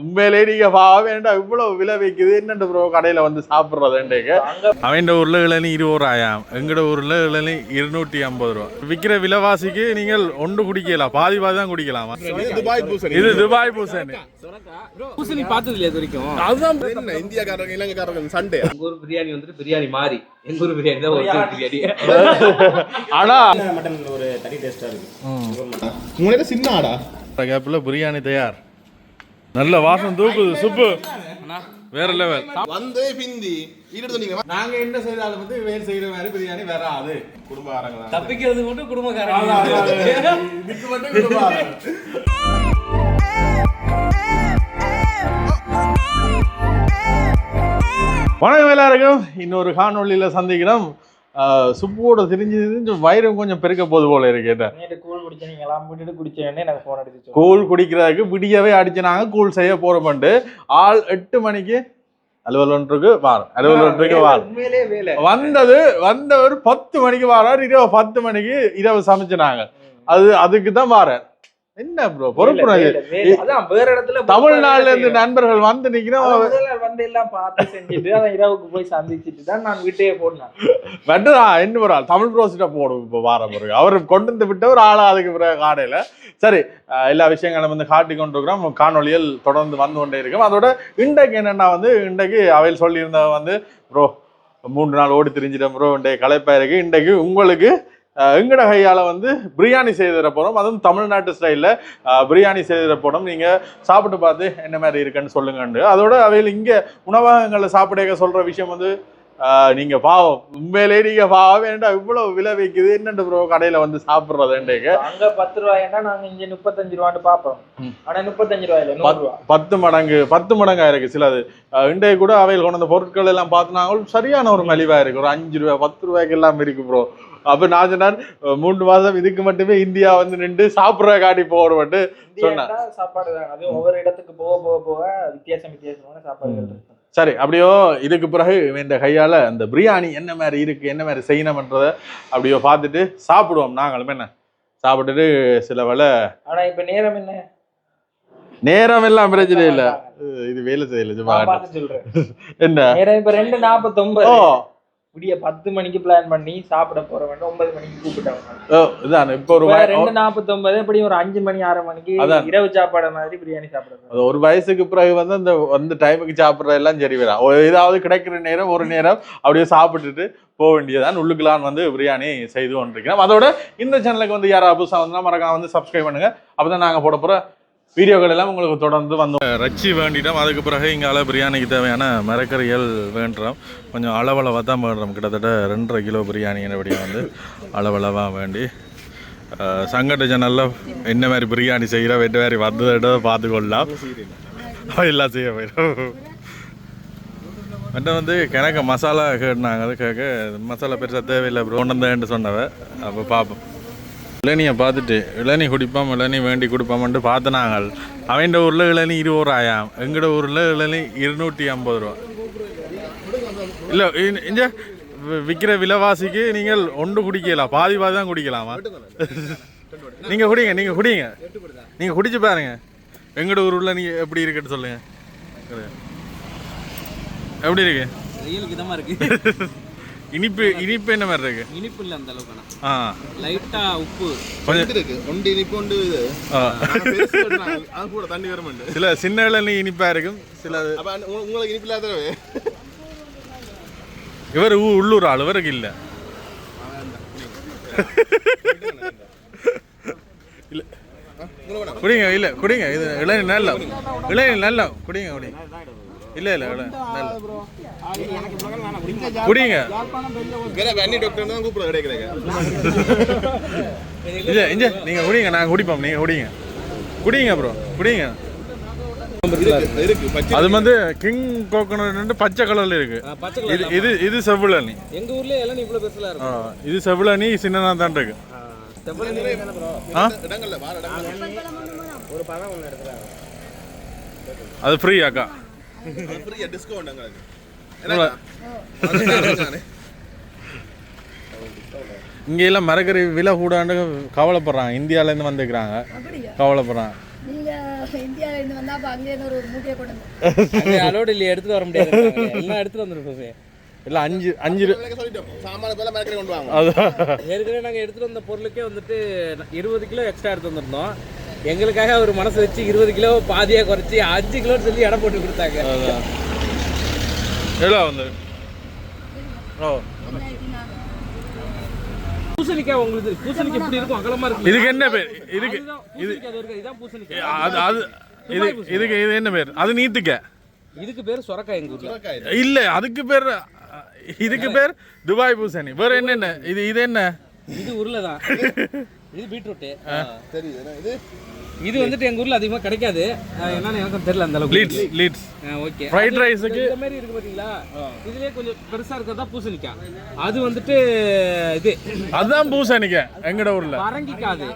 உண்மையிலே நீங்க பாவ வேண்டாம் இவ்வளவு விலை வைக்குது என்னண்டு ப்ரோ கடையில வந்து சாப்பிடுறதுன்றீங்க? அவன் ஊர்ல இளநீ இருபது ரூபாயாம் எங்கட ஊர்ல இளநீ இருநூற்றி ஐம்பது ரூபா. விற்கிற விலைவாசிக்கு நீங்கள் ஒன்று குடிக்கலாம். பாதி பாதி தான் குடிக்கலாமா? இது துபாய் பூசணி. பூசணி. பார்த்தது இல்லையா இது வரைக்கும். அதுதான் என்ன இந்தியாக்காரங்க இலங்கைக்காரங்க சண்டே. எங்க ஊர் பிரியாணி வந்துட்டு பிரியாணி மாறி. எங்க ஊர் பிரியாணி தான் ஒரிஜினல் பிரியாணி. ஆனா மட்டன் ஒரு தனி டேஸ்டா இருக்கு. உங்களே சின்ன ஆடா? கேப்பில் பிரியாணி தயார். நல்ல வாசம் தூக்குது சுப்பு. வேற லெவல் வந்து பிந்தி ஈடுத்து நீங்க நாங்க என்ன செய்தாலும் வந்து வேறு செய்யற மாதிரி பிரியாணி வராது. குடும்பக்காரங்களா தப்பிக்கிறது மட்டும் குடும்பக்காரங்க. இதுக்கு மட்டும். வணக்கம் எல்லாருக்கும். இன்னொரு காணொளியில சந்திக்கிறோம். ஆஹ் சுப்புவோட திரிஞ்சு திரிஞ்சு வயிறும் கொஞ்சம் பெருக்க போது போல இருக்கு கூழ் குடிச்சீங்களா விட்டுட்டு குடிச்சேன்னே எனக்கு ஃபோன் அடிச்சு கூழ் குடிக்கிறதுக்கு விடியவே அடிச்சுனாங்க கூழ் செய்ய போறோம்ட்டு ஆள் எட்டு மணிக்கு அலுவல் ஒன்றுக்கு வாரம் அலுவல் ஒன்றுக்கு வாரம் வந்தது வந்தவர் பத்து மணிக்கு வாரார் இரவு பத்து மணிக்கு இரவு சமைச்சினாங்க. அது அதுக்கு தான் வாரார் என்ன ப்ரோ பொறுப்பு. அதான் வேற இடத்துல தமிழ்நாட்டுல இருந்து நண்பர்கள் வந்து நிக்கிறோம் வந்து எல்லாம் பார்த்து செஞ்சுட்டு அதான் இரவுக்கு போய் சந்திச்சுட்டு தான் நான் வீட்டையே போனேன் வெட்டரா என்ன ஒரு ஆள். தமிழ் ப்ரோசிட்ட போடும் இப்போ வார பிறகு. அவர் கொண்டு வந்து விட்ட ஒரு ஆளா அதுக்கு பிறகு காடையில. சரி எல்லா விஷயங்களும் வந்து காட்டி கொண்டிருக்கிறோம். காணொளியில் தொடர்ந்து வந்து கொண்டே இருக்கும். அதோட இன்றைக்கு என்னன்னா வந்து இன்றைக்கு அவையில் சொல்லியிருந்தவங்க வந்து ப்ரோ மூன்று நாள் ஓடி திரிஞ்சிட்டேன் ப்ரோ இன்றைக்கு களைப்பா இருக்கு. இன்றைக்கு உங்களுக்கு எங்கட கையால வந்து பிரியாணி செய்து தர போறோம். அதுவும் தமிழ்நாட்டு ஸ்டைல்ல பிரியாணி செய்து தர போறோம். நீங்க சாப்பிட்டு பார்த்து என்ன மாதிரி இருக்குன்னு சொல்லுங்கண்டு. அதோட அவையில் இங்க உணவகங்கள்ல சாப்பிட சொல்ற விஷயம் வந்து நீங்க பாவம். உண்மையிலே நீங்க பாவம். வேண்டாம் இவ்வளவு விலை வைக்குது? என்னண்டு ப்ரோ கடையில வந்து சாப்பிடுறதுன்றீங்க அங்க பத்து ரூபாய்னா நாங்க இங்க முப்பத்தஞ்சு ரூபான்னு பாப்போம். ம். ஆனா முப்பத்தஞ்சு ரூபாயில பத்து மடங்கு பத்து மடங்கா இருக்கு சிலது. இன்றைய கூட அவையில் கொண்டு வந்த பொருட்கள் எல்லாம் பார்த்தினாங்க சரியான ஒரு மலிவா இருக்கு. ஒரு அஞ்சு ரூபாய் பத்து ரூபாய்க்கு எல்லாம் இருக்கு ப்ரோ அப்ப நான் சொன்னார் அஹ் மூன்று மாசம் இதுக்கு மட்டுமே இந்தியா வந்து நின்று சாப்பிடுற காட்டி போடுவட்டு சொன்னேன். சாப்பாடு தான். அது ஒவ்வொரு இடத்துக்கு போக போக போக வித்தியாசம் வித்தியாசமான சாப்பாடுகள் சரி அப்படியோ இதுக்கு பிறகு இந்த கையால அந்த பிரியாணி என்ன மாதிரி இருக்கு என்ன மாதிரி செய்யணும்ன்றத அப்படியோ பார்த்துட்டு சாப்பிடுவோம். நாங்களும் என்ன? சாப்பிட்டுட்டு சில வேளை ஆனா இப்ப நேரம் என்ன? நேரம் எல்லாம் பிரச்சனை இல்ல. இது வேலை செய்யல சும்மா என்ன? நேரம் இப்ப ரெண்டு நாற்பத்தொன்பது விடிய பத்து மணிக்கு பிளான் பண்ணி சாப்பிட போற வேண்டும் ஒன்பது மணிக்கு கூப்பிட்டாங்க ஓ, இதான் இப்போ ஒரு ரெண்டு நாற்பத்தொன்பது எப்படி ஒரு அஞ்சு மணி ஆறு மணிக்கு. இரவு சாப்பாடு மாதிரி பிரியாணி சாப்பிடுறது. ஒரு வயசுக்கு பிறகு வந்து அந்த அந்த டைமுக்கு சாப்பிட்ற எல்லாம் சரி வரா ஏதாவது கிடைக்கிற நேரம் ஒரு நேரம் அப்படியே சாப்பிட்டுட்டு போக வேண்டியதான் உள்ளுக்குலான் வந்து பிரியாணி செய்து கொண்டிருக்கிறோம். அதோட இந்த சேனலுக்கு வந்து யாராவது புதுசாக வந்தா மறக்காம வந்து சப்ஸ்கிரைப் பண்ணுங்க. அப்பதான் நாங்க போட போற வீடியோக்கள் எல்லாம் உங்களுக்கு தொடர்ந்து வந்தோம் ரச்சி வேண்டிட்டோம் அதுக்கு பிறகு இங்கால பிரியாணிக்கு தேவையான மரக்கறிகள் வேண்டுறோம். கொஞ்சம் அளவளவாக தான் வேண்டுறோம். கிட்டத்தட்ட ரெண்டரை கிலோ பிரியாணிங்கிறபடியாக வந்து அளவளவாக வேண்டி. சங்கட ஜனலில் என்ன மாதிரி பிரியாணி செய்கிறோம் எந்த மாதிரி வந்ததை பார்த்துக்கொள்ளலாம் எல்லாம் செய்ய போயிடும். மற்ற வந்து கிணக்க மசாலா கேட்டுனாங்க. அது கேட்க மசாலா பெருசாக தேவையில்லை ப்ரோ. ஒன்று சொன்னவ. அப்போ பார்ப்போம் இளநியை பார்த்துட்டு இளநி குடிப்போம் இளநி வேண்டி கொடுப்போம்ட்டு பார்த்து நாங்கள் அவன் ஊரில் இளநி இருபது ரூபாயாம் எங்கட ஊரில் இளநி இருநூற்றி ஐம்பது ரூபா. இல்லை இங்க விற்கிற விலைவாசிக்கு நீங்கள் ஒன்று குடிக்கலாம். பாதி பாதி தான் குடிக்கலாமா? நீங்கள் குடிங்க நீங்கள் குடிங்க. நீங்கள் குடிச்சு பாருங்க. எங்கட ஊரில் நீங்கள் எப்படி இருக்குன்னு சொல்லுங்க. எப்படி இருக்கு? வெயிலுக்கு இருக்கு. இனிப்பு இனிப்பு என்ன மாதிரி இருக்கு? இனிப்பு இல்ல அந்த அளவுக்கு ஆ. லைட்டா உப்பு. கொஞ்சம் இருக்கு. ஒண்டி இனிப்பு ஒன்று. அது கூட தண்ணி வருமாண்டு சில சின்ன இளநீ இனிப்பா இருக்கும் சில உங்களுக்கு இனிப்பு இல்லாதவே இவர் ஊ- உள்ளூர் ஆள் இவருக்கு இல்ல. இல்ல. குடிங்க இல்ல குடிங்க. இது இளநீ நல்ல இளநீ நல்ல குடிங்க குடிங்க. இல்ல இல்ல இளநீ நல்ல குடிங்க. இங்க இங்க நீங்க குடிங்க நாங்க குடிப்போம் நீங்க குடிங்க. குடிங்க ப்ரோ குடிங்க. இருக்கு இருக்கு அது வந்து கிங் கோகோனட் பச்சை கலர்ல இருக்கு. இது இது இது செவ்விளநீ எங்க ஊர்ல எல்லாம் இவ்வளவு பெருசா ஆ, இது செவ்விளநீ சின்னதா தான் இருக்கு. அது ஃப்ரீ அக்கா இவ்வளவு- இங்க எல்லாம் மரக்கறி விலை கூடாண்டு கவலைப்படுறாங்க. இந்தியால இருந்து வந்துக்கிறாங்க கவலைப்படுறாங்க. அலோடு இல்லையா எடுத்துட்டு வர முடியாது எல்லாம் எடுத்துட்டு வந்துருப்போமே இல்ல அஞ்சு அஞ்சு ஏற்கனவே நாங்கள் எடுத்துட்டு வந்த பொருளுக்கே வந்துட்டு இருபது கிலோ எக்ஸ்ட்ரா எடுத்து வந்திருந்தோம். எங்களுக்காக ஒரு மனசு வச்சு இருபது கிலோ பாதியாக குறைச்சி அஞ்சு கிலோன்னு சொல்லி இடம் போட்டு கொடுத்தாங்க. எவ்வளோ வந்து ஓ. பூசணிக்காய் உங்களுக்கு பூசணிக்காய் எப்படி இருக்கும்? அகலமா இருக்கு இதுக்கு என்ன பேர்? இதுக்கு இதுதான் பூசணிக்காய். அது இருக்கு இதான் பூசணிக்காய் அது அது இது இதுக்கு இது என்ன பேர்? அது நீத்துக்க இதுக்கு பேர் சொரக்காய் எங்க ஊர்ல. இல்ல அதுக்கு பேர் இதுக்கு பேர் துபாய் பூசணி. வேற என்னென்ன? இது இது என்ன? இது உருளை தான் இது பீட்ரூட்டு. தெரியுது. இது? இது வந்துட்டு எங்க ஊர்ல அதிகமா கிடைக்காது. என்னன்னு எனக்கும் தெரியல அந்த அளவுக்கு. Leads leads okay. ஃப்ரைட் ரைஸுக்கு இந்த மாதிரி இருக்கு பாத்தீங்களா? இதுலயே கொஞ்சம் பெருசா இருக்கிறதா பூசணிக்காய். அது வந்துட்டு இது. அதுதான் பூசணிக்க எங்கட ஊர்ல. பரங்கிக்காய் அது.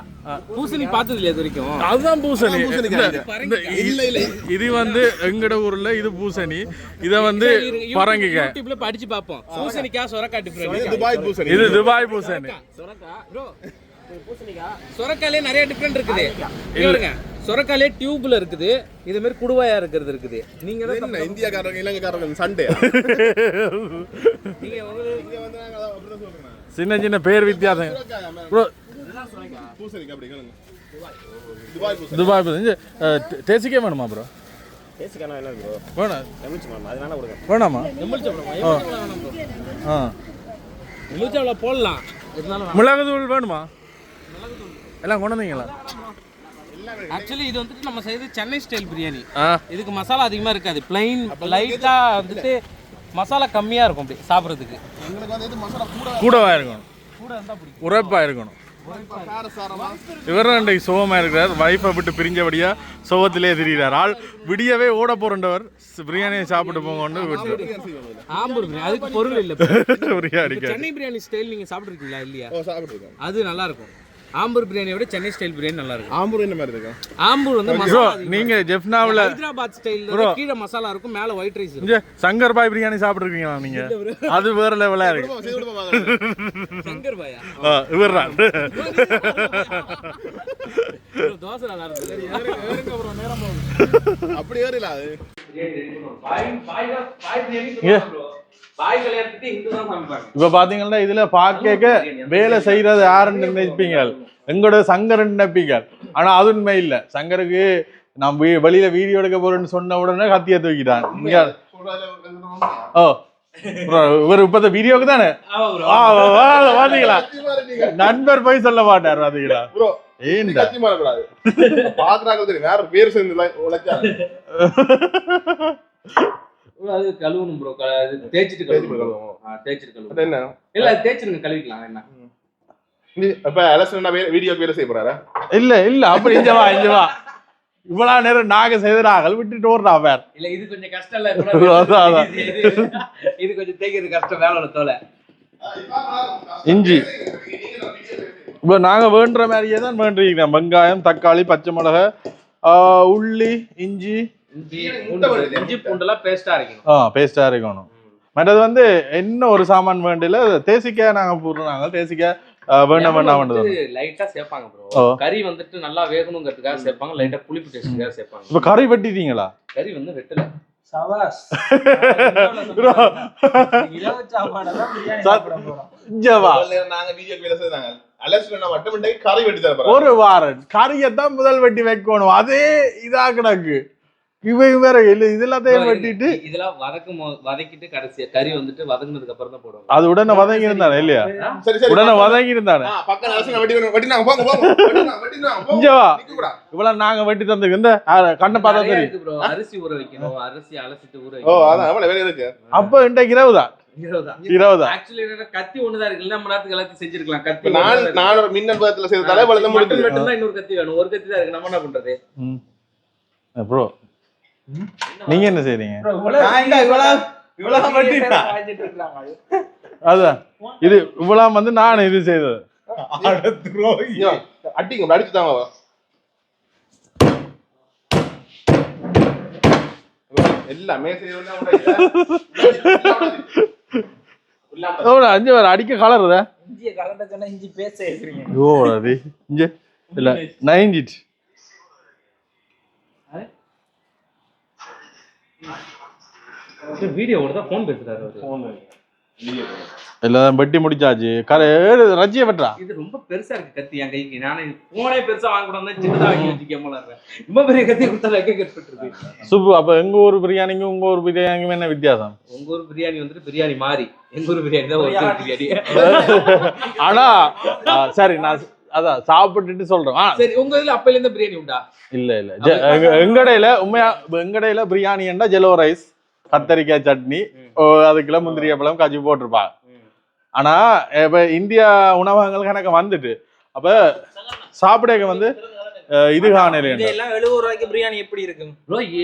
பூசணி பார்த்தது இல்லையா இது வரைக்கும்? அதுதான் பூசணி. பூசணிக்காய். இந்த- இந்த இ- இது வந்து எங்கட ஊர்ல இது பூசணி. இத வந்து பரங்கிக்க யூடியூப்ல படிச்சு பார்ப்போம். பூசணிக்காய் சொரக்காய் டிஃபரெண்ட் துபாய் பூசணி. இது துபாய் பூசணி. சொரக்காய் சொரக்காயிலே நிறைய டிஃபரெண்ட் இருக்குது. பாருங்க. சொரக்காயிலே டியூப்ல இருக்குது. இது மாதிரி குடுவாயா இருக்கிறது இருக்குது. நீங்க தான் என்ன இந்தியாக்காரங்க இலங்கைக்காரங்க சண்டே நீங்க இங்க வந்து நாங்க சின்ன சின்ன பேர் வித்தியாசம். ப்ரோ பூசணிக்கு அப்படி கேளுங்க. துபாய் பூசணி. டேசிக்கே வேணுமா ப்ரோ? பேசிக்கான என்ன ப்ரோ? வேணாம்? எமிச்சு மேம் எல்லாம் கொண்டு வந்தீங்களா? ஆக்சுவலி இது வந்துட்டு நம்ம செய்யறது சென்னை ஸ்டைல் பிரியாணி. ஆ. இதுக்கு மசாலா அதிகமாக இருக்காது. பிளைன் லைட்டா வந்துட்டு மசாலா கம்மியா இருக்கும் அப்படி சாப்பிட்றதுக்கு. எங்களுக்கு வந்து இது மசாலா கூட கூடவா இருக்கணும்? கூட இருந்தா பிடிக்கும். உரைப்பா இருக்கணும். இவர் இன்றைக்கு சுகமா இருக்கிறார். வைஃபை விட்டு பிரிஞ்சபடியா சுகத்திலே திரிகிறார். ஆள் விடியவே ஓட போறண்டவர் பிரியாணியை சாப்பிட்டு போங்கன்னு விட்டு. ஆம்பூர் பிரியாணி. அதுக்கு பொருள் இல்லை. பிரியாணிக்கு சென்னை பிரியாணி ஸ்டைல் நீங்க சாப்பிட்ருக்கீங்களா இல்லையா? அது நல்லா இருக்கும். ஆம்பூர் பிரியாணியை விட சென்னை ஸ்டைல் பிரியாணி நல்லா இருக்கும் ஆம்பூர் என்ன மாதிரி இருக்கும் ஆம்பூர் வந்து ப்ரோ நீங்க ஜெஃப்னாவில். ஹைதராபாத் ஸ்டைல் கீழே மசாலா இருக்கும் மேல ஒயிட் ரைஸ் இருக்கும். சங்கர் பாய் பிரியாணி சாப்பிட்ருக்கீங்களா நீங்க? அது வேற லெவலா இருக்கு. சங்கர் பாயா bro, தோசை நல்லா இருக்கும் அப்படி ஏறில அது. இப்ப பாத்தீங்கன்னா இதுல பாக்க வேலை செய்யறது யாருன்னு நினைப்பீங்க? எங்களோட சங்கரன் நினைப்பீங்க ஆனா அது உண்மை இல்ல. சங்கருக்கு நான் வெளியில வீடியோ எடுக்க போறேன்னு சொன்ன உடனே கத்திய தூக்கிட்டான். ஓ இவர் இப்ப வீடியோக்கு தானே? பாத்தீங்களா? நண்பர் போய் சொல்ல மாட்டார் பாத்தீங்களா? ப்ரோ ஏன்டா வேற பேர் சேர்ந்து அது கழுவணும் ப்ரோ தேய்ச்சிட்டு தேய்ச்சிட்டு கழுவணும் கழுவணும். இல்ல தேய்ச்சிருங்க கழுவிக்கலாம். என்ன? நீ- இப்ப எலெக்ஷன் வீடியோ வேலை செய்ய போறாரா? இல்ல இல்ல அப்படி இங்க வா இங்க வா. இவ்வளவு நேரம் நாங்க செய்தறாங்க விட்டுட்டு ஓடுறா வேற இல்ல இது கொஞ்சம் கஷ்டம் இல்ல. இது- கொஞ்சம் தேய்க்கிறது கஷ்டம் வேலை தோலை. இஞ்சி. இப்போ நாங்க வேண்டுற மாதிரியே தான் வேண்டிருக்கீங்க வெங்காயம் தக்காளி பச்சை மிளகாய் ஆ, உள்ளி இஞ்சி. இஞ்சி பூண்டு இஞ்சி பூண்டெல்லாம் பேஸ்டா அரைக்கணும். ஆ பேஸ்டா இருக்கணும் மற்றது வந்து என்ன ஒரு சாமான் வேண்டியில தேசிக்காய் நாங்க போடுறாங்க தேசிக்காய் ஆ, வேண்டாம் வேண்டாம் லைட்டா சேர்ப்பாங்க ப்ரோ. கறி வந்துட்டு நல்லா வேகணுங்கிறதுக்காக சேர்ப்பாங்க லைட்டா புளிப்பு டேஸ்ட்டுக்காக சேர்ப்பாங்க. இப்போ கறி வெட்டிட்டீங்களா? கறி வந்து வெட்டல. தான் ஒரு வாரம். கறியத்தான் முதல் வெட்டி வைக்கணும். அதே இதா கிடக்கு இவங்க வேற இல்ல இதெல்லாத்தையும் வெட்டிட்டு இதெல்லாம் வதக்கும் வதக்கிட்டு கடைசியா கறி வந்துட்டு வதங்கினதுக்கு அப்புறம் தான் போடுவாங்க. அது உடனே வதங்கி இருந்தானே இல்லையா சரி சரி உடனே வதங்கி இருந்தானே ஆ, பக்கம் எலெக்ஷன் வெட்டி வெட்டினாங்க போங்க போங்க. வெட்டினாங்க வெட்டினாங்க போங்க. இங்க வா. நிக்க கூடாது. இவ்வளவு நாங்க வெட்டி தந்துருக்கு இந்த கண்ணை பார்த்தா தெரியும். அரிசி ஊற வைக்கணும். அரிசி அலசிட்டு ஊற ஓ வைக்கணும். அதான் எவ்வளவு வேலை இருக்கு. அப்ப இன்றைக்கு இரவு தான் கத்தி ஒண்ணுதான் இருக்கு. நம்ம நேரத்துக்கு எல்லாத்தையும் செஞ்சிருக்கலாம். கத்தி நான் நான் ஒரு மின்னல் பதத்துல செய்த தலைவல மட்டும் முடிஞ்சு மட்டும் தான் இன்னொரு கத்தி வேணும். ஒரு கத்தி தான் இருக்கு. நம்ம என்ன பண்றது? ப்ரோ நீங்க என்ன செய்றீங்க? அதான் இது இவ்வளவு வந்து நான் இது செய்தது. அடிங்க அடிச்சு தாங்க. எல்லாமே அஞ்சு வர அடிக்க கலருதா? இஞ்சியை கலந்த சொன்னா இஞ்சி பேச இங்க இல்ல நைஞ்சிட்டு வீடியோ ஓடுதா ஃபோன் பேசுறாரு அவரு. எல்லாம் வெட்டி முடிச்சாச்சு. கரை ரஜியை வெட்டுறா? இது ரொம்ப பெருசா இருக்கு கத்தி. என் கைக்கு நானே போனே பெருசா வாங்க கூடாது சின்னதா வாங்கி வச்சுக்கேமல ரொம்ப பெரிய கத்தி கொடுத்தா வைக்க கட்டுருக்கு சுப்பு அப்ப எங்க ஊர் பிரியாணிக்கும் உங்க ஊர் பிரியாணிக்கும் என்ன வித்தியாசம்? உங்க ஊர் பிரியாணி வந்துட்டு பிரியாணி மாறி. எங்க ஊர் பிரியாணி தான் ஒரு பிரியாணி. ஆனா சரி நான் அதான் சாப்பிட்டுட்டு சொல்றேன். ஆ, சரி உங்க இதுல அப்பையில இருந்து பிரியாணி உண்டா? இல்ல இல்ல. எங்க- எங்கடையில உண்மையா எங்கடையில பிரியாணி என்றா ஜெலோ ரைஸ்? கத்தரிக்காய் சட்னி அதுக்குள்ள முந்திரிய பழம் காஜி போட்டிருப்பாங்க ஆனா இப்ப இந்தியா உணவகங்கள் கணக்கு வந்துட்டு அப்ப சாப்பிடக்க வந்து இது காணல எல்லாம் எழுபது ரூபாய்க்கு பிரியாணி எப்படி இருக்கும்?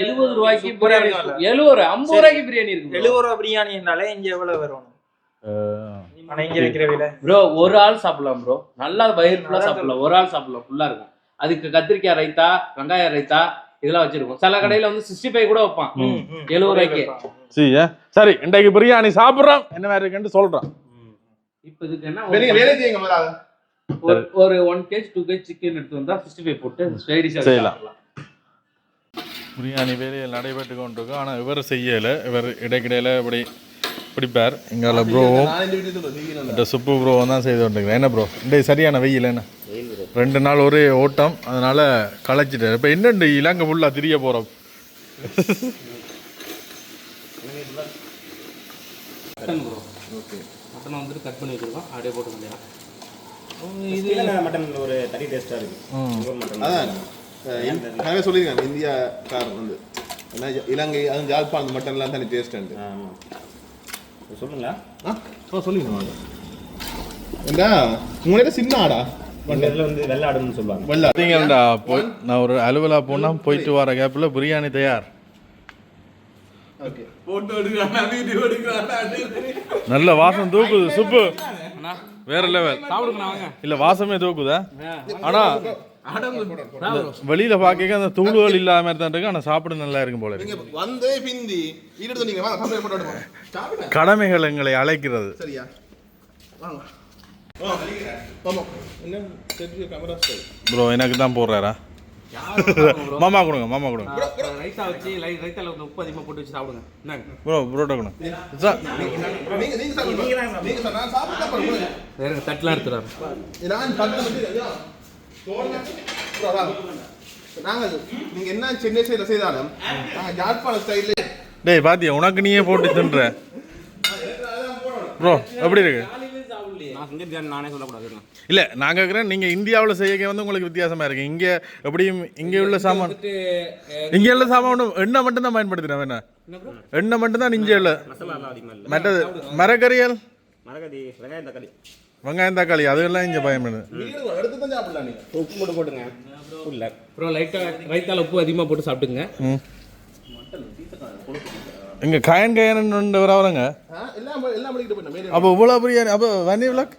எழுபது ரூபாய்க்கு பிரியாணி இருக்கும்ல. எழுபது ரூபாய் ஐம்பது ரூபாய்க்கு பிரியாணி இருக்கு எழுபது பிரியாணினாலே இங்க எவ்வளவு வரும்? ஆனா இங்க வைக்கிற விலை. ப்ரோ ஒரு ஆள் சாப்பிடலாம் ப்ரோ. நல்லா வயிறு ஃபுல்லா சாப்பிடலாம். ஒரு ஆள் சாப்பிடலாம் ஃபுல்லா இருக்கும். அதுக்கு கத்திரிக்காய் ரைத்தா வெங்காய ரைத்தா இதெல்லாம் வச்சிருக்கோம். சில கடையில வந்து சிக்ஸ்டி ஃபைவ் கூட வைப்பான். எழுபது ரூபாய்க்கு சரி இன்றைக்கு பிரியாணி சாப்பிடுறோம். என்ன மாதிரி இருக்குன்னு சொல்றேன் இப்போ இதுக்கு என்ன ஒரு- ஒரு one kg two kg chicken எடுத்து வந்தா சிக்ஸ்டி ஃபைவ் போட்டு ஸ்டைலிஷா செய்யலாம். பிரியாணி வேலையில் நடைபெற்று கொண்டிருக்கோம். ஆனால் இவர் செய்யலை. இவர் இடைக்கிடையில் இப்படி பிடிப்பார். எங்கால ப்ரோவும் இந்த இந்த சுப்பு ப்ரோ தான் செய்து கொண்டிருக்கிறேன் என்ன ப்ரோ இன்றைக்கு சரியான வெயில் என்ன? ரெண்டு நாள் ஒரே ஓட்டம் அதனால களைச்சிட்டார். இப்போ என்னண்டு இலங்கை ஃபுல்லாக திரிய போகிறோம் மட்டன் ப்ரோ ஓகே மட்டனை வந்துட்டு கட் பண்ணி வச்சிருக்கோம். அப்படியே போட்டு பண்ணிடலாம் இது மட்டன் ஒரு தனி டேஸ்டா இருக்கு. ஊர் மட்டன் அதான். அஹ் இந்த- நானே சொல்லியிருக்கேன் இந்தியாக்காரர் வந்து. என்ன இலங்கை அது ஜாழ்ப்பாணம் மட்டன்லாம் தனி டேஸ்ட் ஆமா. சொல்லுங்களா ஆ சொல்லிங்க. ஏண்டா? உங்களோட சின்ன ஆடா. வந்து வெள்ளை ஆடுன்னு சொல்லுவாங்க வெள்ள பார்த்தீங்கடா போய் நான் ஒரு அலுவலா போனால் போயிட்டு வர கேப்பில் பிரியாணி தயார். ஓகே போட்டோ எடுக்கிறானா வீடியோ எடுக்கிறானா நல்ல வாசம் தூக்குது சுப்பு. வேற லெவல் சாப்பிடுங்க வாங்க. இல்ல வாசமே தூக்குதா? ஆனா வெளியில பாக்க அந்த தூளுகள் இல்லாம மாதிரி தான் இருக்கு. ஆனா சாப்பிட நல்லா இருக்கும் போல இருக்கு. கடமைகள் எங்களை அழைக்கிறது. சரியா? ப்ரோ எனக்கு தான் போடுறாரா? மாமா கொடுங்க மாமா கொடுங்க. ரைத்தா வச்சு ரைத்தால வந்து உப்பு அதிகமாக போட்டு வச்சு சாப்பிடுங்க. என்னங்க ப்ரோ புரோட்டா கொடுங்க. சார் வேற தட்டுலாம் எடுத்துறாரு நாங்கள் நீங்க என்ன சென்னை சைடுல செய்தாலும் நாங்க ஜாழ்ப்பாண ஸ்டைல்ல டேய் பாத்தியா உனக்கு நீயே போட்டு தின்ற. ப்ரோ எப்படி இருக்கு? இல்ல நான் கேக்குறேன் நீங்க இந்தியாவுல செய்ய வந்து உங்களுக்கு வித்தியாசமா இருக்கு. இங்க எப்படியும் இங்க உள்ள சாமான் இங்க உள்ள சாமான் எண்ணெய் மட்டும் தான் பயன்படுத்துறேன் என்ன எண்ணெய் மட்டும் தான் இங்க உள்ள. மற்றது மரக்கறியல்? வெங்காயம் தக்காளி. அதெல்லாம் இங்க பயன்படுது. உப்பு போட்டு போட்டுங்க இல்லை. அப்புறம் லைட்டா ரைத்தால உப்பு அதிகமாக போட்டு சாப்பிட்டுங்க ம். இங்க கயன் கயன் வரவங்க ஆ, எல்லாம் எல்லாம் பண்ணிக்கிட்டு போயிட்டேன் மேலே அப்போ இவ்வளோ பிரியாணி அப்போ வன்னி விளக்?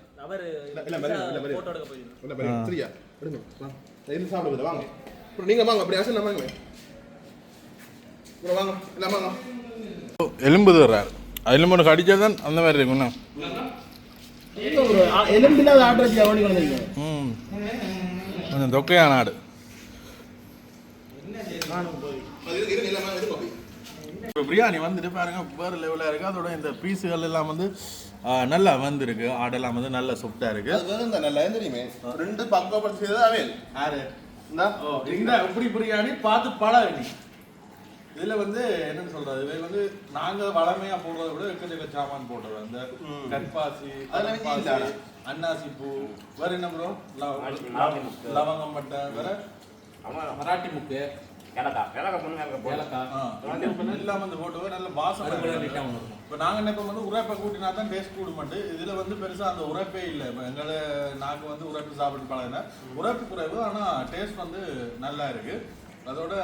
எலும்பு தர்றார் எலும்பு ஒன்று கடிச்சா தான்? அந்த மாதிரி ம். கொஞ்சம் தொக்கையான ஆடு. இப்போ பிரியாணி வந்துட்டு பாருங்க வேறு லெவலாக இருக்குது அதோட இந்த பீஸுகள் எல்லாம் வந்து நல்லா வந்திருக்கு. ஆடெல்லாம் வந்து நல்ல சொப்டாக இருக்கு. அது தான் நல்லா தெரியுமே? ரெண்டு பக்குவப்படுத்தி செய்தது அவன் யாரு? இந்தா இந்த. இப்படி பிரியாணி? பார்த்து பல அடி இதுல வந்து என்னன்னு சொல்றது? இது வந்து நாங்க வளமையா போடுறதை விட எக்கச்சக்க சாமான் போடுறோம் இந்த கற்பாசி அதெல்லாம். அன்னாசி பூ. வேற என்ன ப்ரோ லவங்கம் பட்டை வேற? மராட்டி முக்கு. ஏலக்காய். ஏலக்காய் பொண்ணு ஏலக்காய் ஏலக்காய். ஆ, எல்லாம் வந்து போட்டு நல்ல வாசம் இப்போ நாங்கள் என்ன வந்து உரைப்பை கூட்டினா தான் டேஸ்ட் கூடு மாட்டு இதில் வந்து பெருசாக அந்த உரைப்பே இல்லை. இப்போ எங்களை நாங்கள் வந்து உரைப்பு சாப்பிட்டு பழகின உரைப்பு குறைவு ஆனால் டேஸ்ட் வந்து நல்லா இருக்கு. அதோட.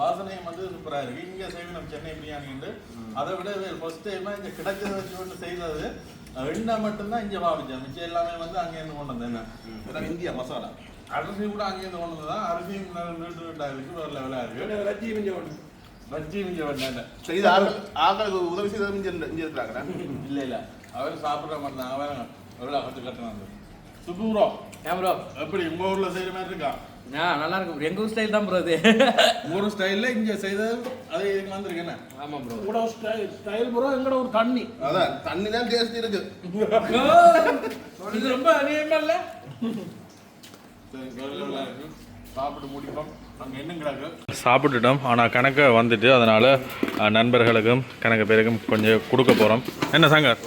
வாசனையும் வந்து சூப்பராக இருக்கு. இங்கே செய்வோம் சென்னை பிரியாணி உண்டு. அதை விட ஃபர்ஸ்ட் டைமாக இங்கே கிடைச்சதை வச்சு கொண்டு செய்தது எண்ணெய் மட்டும்தான் இங்கே பாவிச்சேன் மிச்சம் எல்லாமே வந்து அங்கேருந்து கொண்டு வந்தேன் இந்தியா மசாலா. அரிசி கூட அங்கேருந்து கொண்டு தான் அரிசியும் நீட்டாக இருக்கு. வேறு லெவலாக இருக்கு ரஜி மிஞ்ச ஒன்று வச்சி மிஞ்ச பண்ணேன் செய்த ஆக்கள் ஆக்களுக்கு உதவி செய்தது மிஞ்ச இங்கே இருக்கிறாங்க இல்ல இல்ல. அவர் சாப்பிடுற மாதிரி தான். அவன் எவ்வளோ கற்று கட்டுனாங்க சுப்பு ப்ரோ ஏன் ப்ரோ எப்படி? உங்க ஊர்ல செய்யற மாதிரி இருக்கா? ஆ நல்லா இருக்கும். எங்க ஊர் ஸ்டைல் தான் ப்ரோ இது ஒரு ஸ்டைல்ல இங்க செய்தது அது இதுக்கு வந்திருக்கு என்ன? ஆமா ப்ரோ உங்களோட ஸ்டைல் ஸ்டைல் ப்ரோ எங்களோட ஒரு தண்ணி. அதான் தண்ணி தான் டேஸ்ட் இருக்கு. இது ரொம்ப அநியமா இல்ல சாப்பிட்டு முடிப்போம் அங்கே என்ன கிடக்கு சாப்பிட்டுட்டோம். ஆனால் கணக்கு வந்துட்டு அதனால் நண்பர்களுக்கும் கணக்கு பேருக்கும் கொஞ்சம் கொடுக்க போகிறோம் என்ன சங்கர்?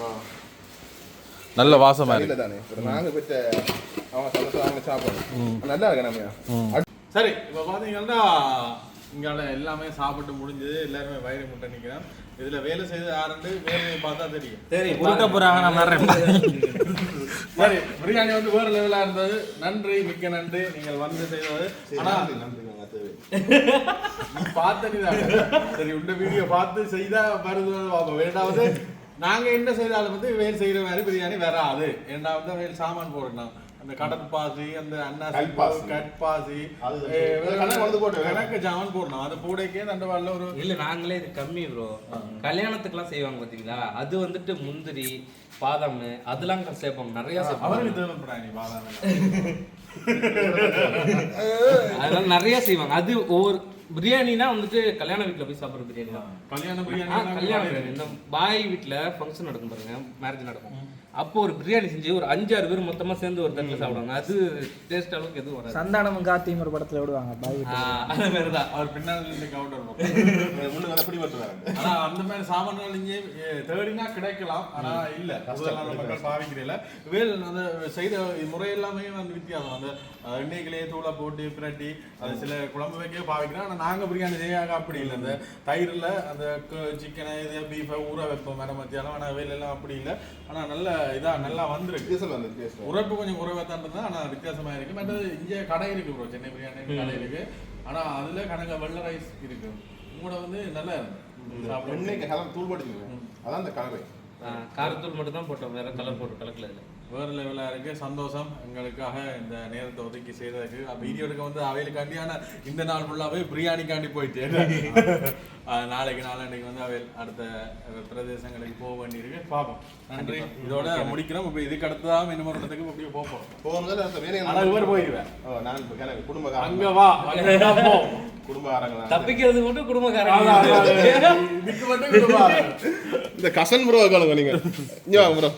நல்ல வாசமாக இருக்கு. சரி இப்போ பார்த்தீங்கன்னா இங்கால எல்லாமே சாப்பிட்டு முடிஞ்சது எல்லாருமே வயிறு முட்டை நிற்கிறோம் இதில் வேலை செய்து யாருன்னு வேலையை பார்த்தா தெரியும். சரி கொடுக்க போறாங்க வர்றேன். சரி பிரியாணி வந்து வேறு லெவலாக இருந்தது. நன்றி மிக்க நன்றி. நீங்கள் வந்து செய்தது. ஆனால் நீ பார்த்தனிதான் சரி உண்ட வீடியோ பார்த்து செய்தா வருது வேண்டாவது நாங்க என்ன செய்தாலும் வந்து வேல் செய்யற மாதிரி பிரியாணி வராது. ஏன்னா வந்து வேல் சாமான் போடணும். அந்த கடற்பாசி அந்த அன்னாசி. கட்பாசி அது கணக்கு ஜாமான் போடணும். அது பூடைக்கே அந்த வரல ஒரு இல்ல நாங்களே இது கம்மி ப்ரோ கல்யாணத்துக்குலாம் செய்வாங்க பாத்தீங்களா? அது வந்துட்டு முந்திரி பாதாம் அதெல்லாம் சேர்ப்பாங்க. நிறைய அவருக்கு தேவைப்படுறா நீ பாதாம். அதெல்லாம் நிறைய செய்வாங்க. அது ஒவ்வொரு பிரியாணினா வந்துட்டு கல்யாண வீட்ல போய் சாப்பிடுற பிரியாணி தான். கல்யாண பிரியாணி கல்யாண பிரியாணி. இந்த பாய் வீட்ல ஃபங்க்ஷன் நடக்கும் பாருங்க. மேரேஜ் நடக்கும். அப்போ ஒரு பிரியாணி செஞ்சு ஒரு அஞ்சாறு பேர் மொத்தமா சேர்ந்து ஒரு தட்டில் சாப்பிடுவாங்க. அது டேஸ்ட் அளவுக்கு எதுவும் வராது. சந்தானமும் கார்த்தியும் ஒரு படத்துல விடுவாங்க பாய் அந்த மாதிரி தான் அவர் பின்னால் இருந்து கவுண்டர் முன்னுக்கு வந்து பிடிபட்டுறாங்க ஆனா அந்த மாதிரி சாமான்கள் இங்கே தேடினா கிடைக்கலாம். ஆனா இல்ல. மக்கள் பாவிக்கிறீங்கள வேல் அந்த செய்த முறை எல்லாமே வந்து வித்தியாசம். அந்த அஹ், எண்ணெய்களே தூளை போட்டு பிரட்டி அது சில குழம்பு வைக்க பாவிக்கிறோம். ஆனா நாங்க பிரியாணி செய்யாங்க அப்படி இல்லை. அந்த தயிர்ல அந்த சிக்கனை இது பீஃபை ஊற வைப்போம். மேடம் மத்தியானம். ஆனா வேல் எல்லாம் அப்படி இல்லை. ஆனா நல்ல இதா நல்லா வந்திருக்கு. டேஸ்ட் உரைப்பு கொஞ்சம் குறைவா தான் இருந்தது ஆனா வித்தியாசமா இருக்கு. மற்றது இங்கே கடை இருக்கு ப்ரோ சென்னை பிரியாணி கடை இருக்கு. ஆனா அதுல கணக்க வெள்ளை ரைஸ் இருக்கு. உங்களோட வந்து நல்லா சாப்பிட எண்ணெய்க்கு கலர் தூள் போட்டுக்கோங்க. அதான் அந்த கலவை ஆ, காரத்தூள் மட்டும் தான் போட்டோம் வேற கலர் போட்டு கலக்கல இல்லை வேறு லெவலாக இருக்கு. சந்தோஷம். எங்களுக்காக இந்த நேரத்தை ஒதுக்கி செய்ததுக்கு. வீடியோ எடுக்க வந்து அவைகளுக்காண்டியான இந்த நாள் ஃபுல்லாகவே பிரியாணிக்காண்டி போயிட்டு. நாளைக்கு நாளன்னைக்கு வந்து அவையில் அடுத்த பிரதேசங்களுக்கு போக வேண்டியிருக்கு. பார்ப்போம் நன்றி. இதோட முடிக்கிறோம். இப்போ இதுக்கு அடுத்ததான் இன்னும் ஒரு இடத்துக்கு அப்படியே போக போகிறோம் ஆனால் இவர் போயிடுவேன் ஓ, நான் குடும்பக்காரங்க. அங்க வா. குடும்பக்காரங்களா? தப்பிக்கிறது மட்டும் குடும்பக்காரங்க. இந்த கசன் ப்ரோ கேளுங்க நீங்க. ப்ரோ